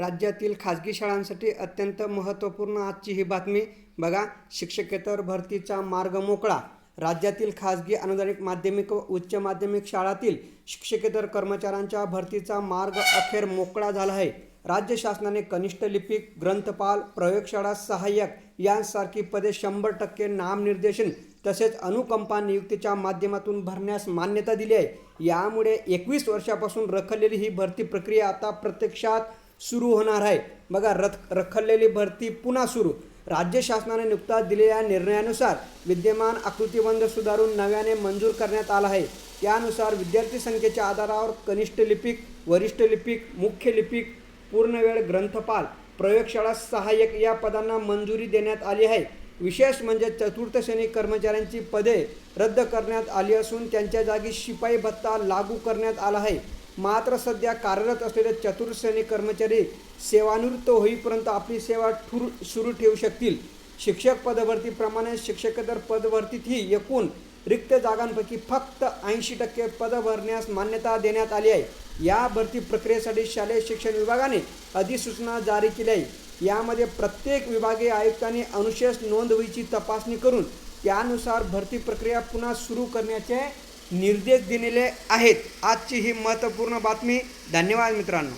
राज्यातील खाजगी शाळांसाठी अत्यंत महत्त्वपूर्ण आजची ही बातमी. बघा शिक्षकेतर भरतीचा मार्ग मोकळा. राज्यातील खाजगी अनुदानित माध्यमिक व उच्च माध्यमिक शाळातील शिक्षकेतर कर्मचाऱ्यांच्या भरतीचा मार्ग अखेर मोकळा झाला आहे. राज्य शासनाने कनिष्ठ लिपिक ग्रंथपाल प्रयोगशाळा सहाय्यक यांसारखी पदे शंभर टक्के नामनिर्देशन तसेच अनुकंपा नियुक्तीच्या माध्यमातून भरण्यास मान्यता दिली आहे. यामुळे एकवीस वर्षापासून रखडलेली ही भरती प्रक्रिया आता प्रत्यक्षात सुरू होणार आहे. बघा रथ रखडलेली भरती पुन्हा सुरू. राज्य शासनाने नुकताच दिलेल्या निर्णयानुसार विद्यमान आकृतीबंध सुधारून नव्याने मंजूर करण्यात आला आहे. त्यानुसार विद्यार्थी संख्येच्या आधारावर कनिष्ठ लिपिक वरिष्ठ लिपिक मुख्य लिपिक पूर्णवेळ ग्रंथपाल प्रयोगशाळा सहाय्यक या पदांना मंजुरी देण्यात आली आहे. विशेष म्हणजे चतुर्थ श्रेणी कर्मचाऱ्यांची पदे रद्द करण्यात आली असून त्यांच्या जागी शिपाई भत्ता लागू करण्यात आला आहे. मात्र सध्या कार्यरत असलेले चतुर्सेने कर्मचारी सेवानिवृत्त होईपर्यंत आपली सेवा ठुर सुरू ठेवू शकतील. शिक्षक पदभरतीप्रमाणे शिक्षकेतर पदभरतीतही एकूण रिक्त जागांपैकी फक्त ऐंशी टक्के पद भरण्यास मान्यता देण्यात आली आहे. या भरती प्रक्रियेसाठी शालेय शिक्षण विभागाने अधिसूचना जारी केली आहे. यामध्ये प्रत्येक विभागीय आयुक्तांनी अनुशेष नोंदवहीची तपासणी करून त्यानुसार भरती प्रक्रिया पुन्हा सुरू करण्याचे निर्देश दिलेले आहेत. आजची ही महत्त्वपूर्ण बातमी. धन्यवाद मित्रांनो.